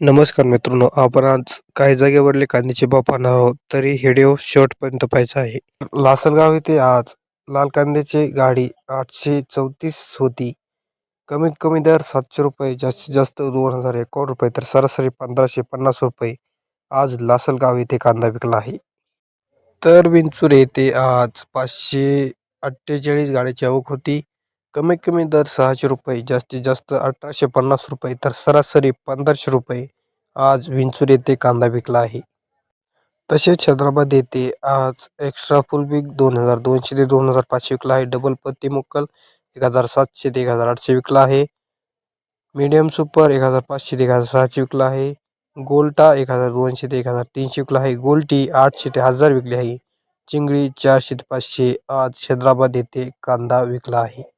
नमस्कार मित्रांनो आपण आज काही जागेवरले कांद्याचे भाव पाहणार आहोत. तरी हेडिओ शर्टपर्यंत शेवटपर्यंत पाहायचा आहे. लासलगाव येथे आज लाल कांद्याची गाडी आठशे चौतीस होती. कमीत कमी दर सातशे रुपये जास्तीत जास्त दोन हजार एकावन्न रुपये तर सरासरी पंधराशे पन्नास रुपये आज लासलगाव येथे कांदा विकला आहे. तर विंचूर येथे आज पाचशे अठ्ठेचाळीस गाड्याची आवक होती. कमीत कमी दर सहाशे रुपये जास्तीत जास्त अठराशे पन्नास रुपये तर सरासरी पंधराशे रुपये आज विंचूर येथे कांदा विकला आहे. तसेच हैदराबाद येथे आज एक्स्ट्रा फुल विक दोन हजार दोनशे ते दोन हजार पाचशे विकला आहे. डबल पत्ती मुक्कल एक हजार सातशे ते एक हजार आठशे विकला आहे. मीडियम सुपर एक हजार पाचशे ते एक हजार सहाशे विकला आहे. गोल्टा एक हजार दोनशे ते एक हजार तीनशे विकला आहे. गोल्टी आठशे ते हजार विकली आहे. चिंगळी चारशे ते पाचशे आज हैदराबाद येथे कांदा विकला आहे.